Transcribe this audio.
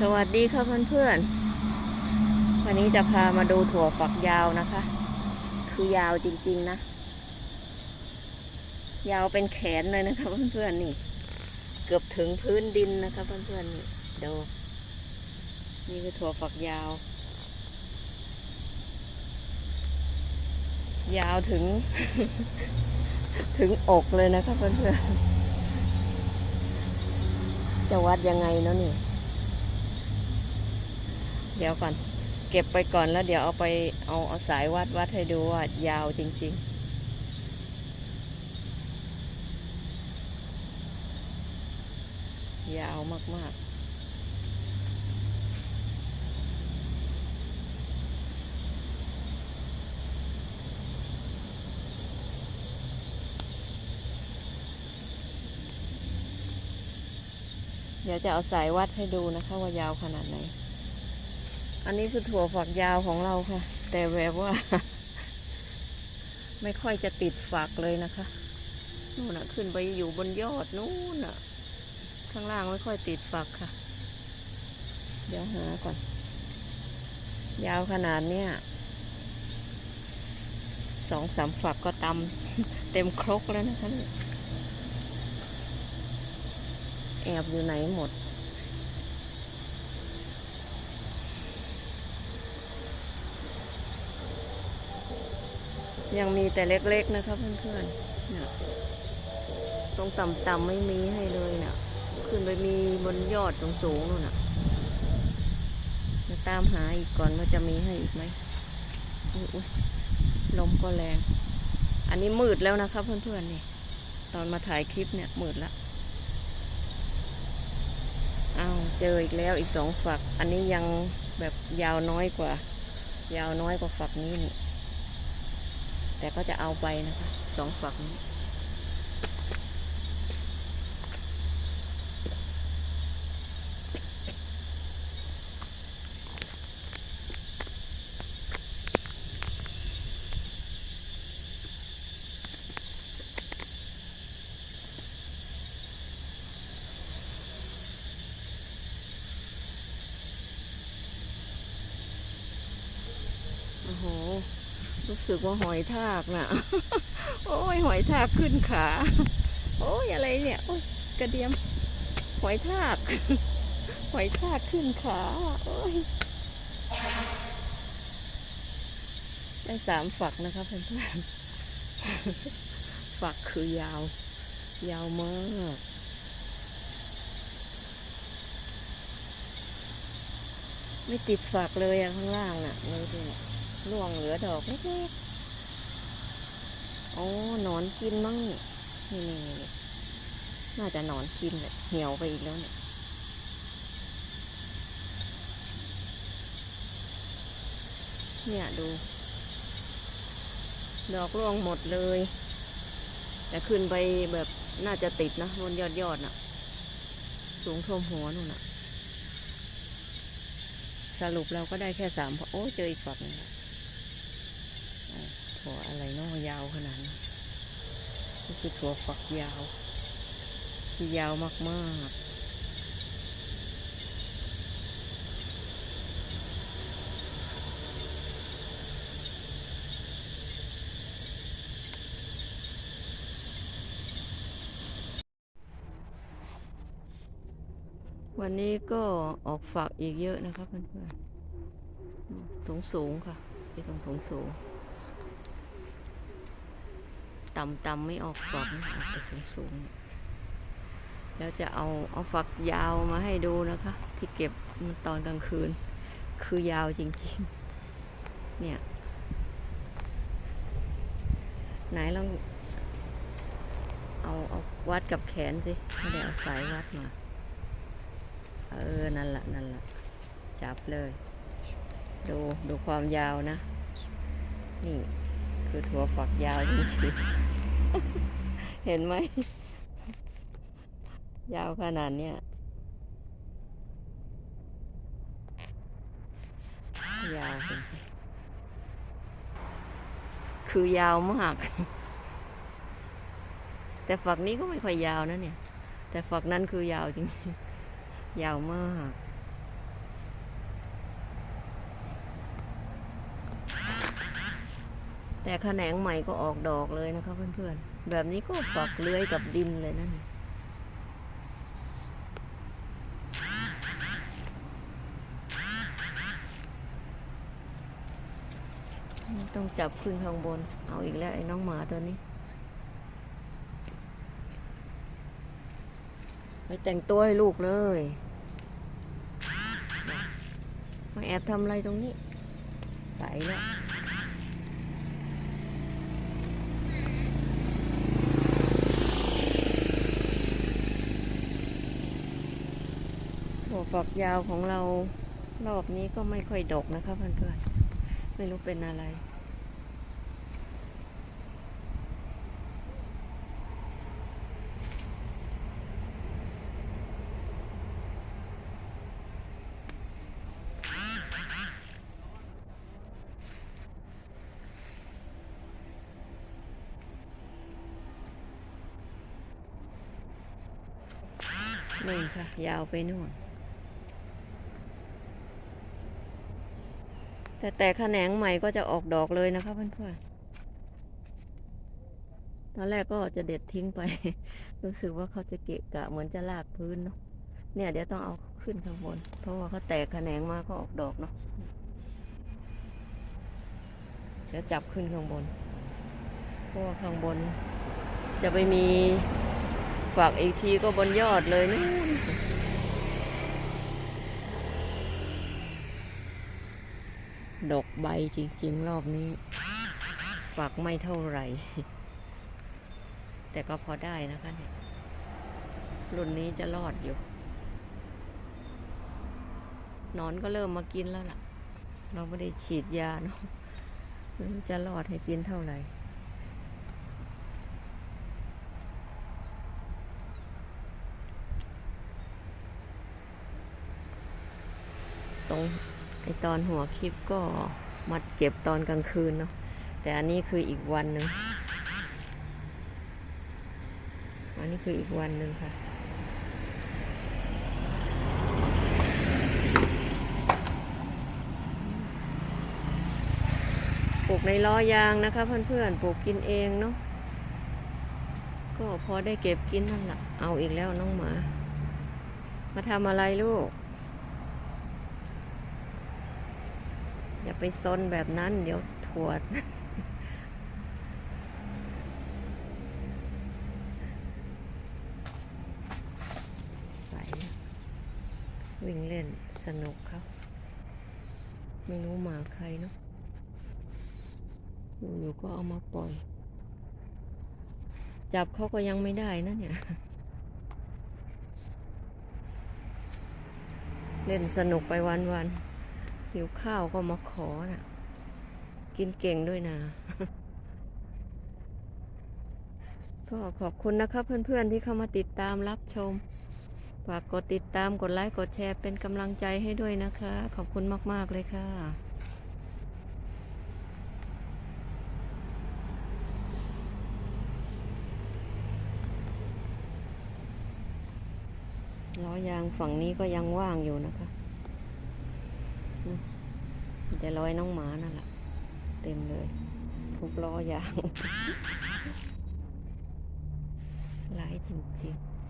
สวัสดีค่ะเพื่อนๆ วันนี้จะพามาดูถั่วฝักยาวนะคะ คือยาวจริงๆนะ ยาวเป็นแขนเลยนะคะเพื่อนๆนี่ เกือบถึงพื้นดินนะคะเพื่อนๆนี่ดูนี่คือถั่วฝักยาว ยาวถึง ถึงอกเลยนะคะเพื่อนๆจะวัดยังไงเนาะนี่ ดี๋ยวก่อน เก็บไปก่อนแล้วเดี๋ยวเอาไปเอาเอาสายวัดวัดให้ดูว่ายาวจริง ๆยาวมาก ๆ เดี๋ยวจะเอาสายวัดให้ดูนะคะว่ายาวขนาดไหน อันนี้คือถั่วฝักยาวของเราค่ะ แต่แบบว่า ไม่ค่อยจะติดฝักเลยนะคะนู่นนะขึ้นไปอยู่บนยอดนู่นนะข้างล่างไม่ค่อยติดฝักค่ะ เดี๋ยวหาก่อน ยาวขนาดเนี้ยสองสามฝักก็ตำเต็มครกแล้วนะคะแอบอยู่ไหนหมด ยังมีแต่เล็กๆนะคะเพื่อนๆเนี่ยตรงต่ำๆไม่มีให้เลยเนี่ยขึ้นไปมีบนยอดตรงสูงนู่นน่ะจะตามหาอีกก่อนว่าจะมีให้อีกไหมอุ๊ยอุ๊ยลมก็แรง อันนี้มืดแล้วนะคะเพื่อนๆนี่ ตอนมาถ่ายคลิปเนี่ยมืดละเอ้าเจออีกแล้วอีกสองฝัก อันนี้ยังแบบยาวน้อยกว่า ยาวน้อยกว่าฝักนี้นี่ แต่ก็จะเอาไปนะคะสองฝักนี้ โอ้โห รู้สึกว่าหอยทากน่ะโอ้ยหอยทากขึ้นขา โอ้ยอะไรเนี่ย โอ้ยกระเดียม หอยทาก หอยทากขึ้นขา โอ้ยได้สามฝักนะคะเพื่อนๆฝักคือยาว ยาวมากไม่ติดฝักเลยอะข้างล่างน่ะเลยดูน่ะ ร่วงเหลือดอกเล็กๆโอ้หนอนกินมั้งนี่นี่นี่น่าจะหนอนกินเลยเหี่ยวไปอีกแล้วเนี่ยเนี่ยดู ดอกร่วงหมดเลย แต่ขึ้นไปแบบน่าจะติดนะบนยอดยอดน่ะ สูงท่วมหัวนู่นน่ะ สรุปเราก็ได้แค่สามโอ้ เจออีกฝักนึง ถั่วอะไรนาะยาวขนาดนี้นี่คือถั่วฝักยาว ที่ยาวมากๆวันนี้ก็ออกฝักอีกเยอะนะคะเพื่อนๆสูงสูงค่ะที่ตรงสูงสูง ต่ำๆไม่ออกฝักนะออกแต่สูงสูงๆแล้วจะเอาเอาฝักยาวมาให้ดูนะคะ ที่เก็บตอนกลางคืน คือยาวจริงๆ เนี่ย ไหนลองเอาเอาวัดกับแขนสิไม่ได้เอาสายวัดมา เออ นั่นละนั่นละจับเลย ดูดูความยาวนะ นี่คือถั่วฝักยาวจริงๆ เห็นไหม ยาวขนาดเนี้ยยาวคือยาวมาก แต่ฝักนี้ก็ไม่ค่อยยาวนะเนี่ย แต่ฝักนั้นคือยาวจริง ยาวมาก แต่แขนงใหม่ก็ออกดอกเลยนะคะเพื่อนๆ แบบนี้ก็ฝักเลื้อยกับดินเลยนั่นต้องจับขึ้นข้างบน เอาอีกแล้วไอ้น้องหมาตัวนี้ ไปแต่งตัวให้ลูกเลย มาแอบทำอะไรตรงนี้ ไปแล้ว ถั่วฝักยาวของเรารอบนี้ก็ไม่ค่อยดกนะคะเพื่อนๆไม่รู้เป็นอะไร นี่ค่ะ ยาวไปนู่น แต่แต่แขนงใหม่ก็จะออกดอกเลยนะคะเพื่อนๆตอนแรกก็จะเด็ดทิ้งไป รู้สึกว่าเขาจะเกะกะเหมือนจะลากพื้นเนาะเนี่ยเดี๋ยวต้องเอาขึ้นข้างบน เพราะว่าเขาแตกแขนงมาก็ออกดอกเนาะเดี๋ยวจับขึ้นข้างบนเพราะว่าข้างบน จะไปมีฝักอีกทีก็บนยอดเลยนู่น ดกใบจริง ๆ รอบนี้ ฝักไม่เท่าไหร่ แต่ก็พอได้นะคะเนี่ยรุ่นนี้จะรอดอยู่นอนก็เริ่มมากินแล้วล่ะ เราไม่ได้ฉีดยาเนาะจะรอดให้กินเท่าไหร่ตรง ไอตอนหัวคลิปก็มาเก็บตอนกลางคืนเนาะแต่อันนี้คืออีกวันหนึ่งอันนี้คืออีกวันหนึ่งค่ะปลูกในล้อยางนะคะเพื่อนๆปลูกกินเองเนาะก็พอได้เก็บกินนั่นแหละเอาอีกแล้วน้องหมา มาทำอะไรลูก อย่าไปซนแบบนั้น เดี๋ยวถวดไปวิ่งเล่นสนุกครับ ไม่รู้หมาใครเนาะอยู่ๆก็เอามาปล่อย จับเขาก็ยังไม่ได้นะเนี่ย เล่นสนุกไปวันๆ หิวข้าวก็มาขอน่ะ กินเก่งด้วยนะก็ขอบคุณนะครับเพื่อนๆที่เข้ามาติดตามรับชม ฝากกดติดตามกดไลค์กดแชร์เป็นกำลังใจให้ด้วยนะคะ ขอบคุณมากๆเลยค่ะล้อยางฝั่งนี้ก็ยังว่างอยู่นะคะ จะร้อยน้องหมานั่นแหละเต็มเลยทุกล้อยางหลายจริงๆ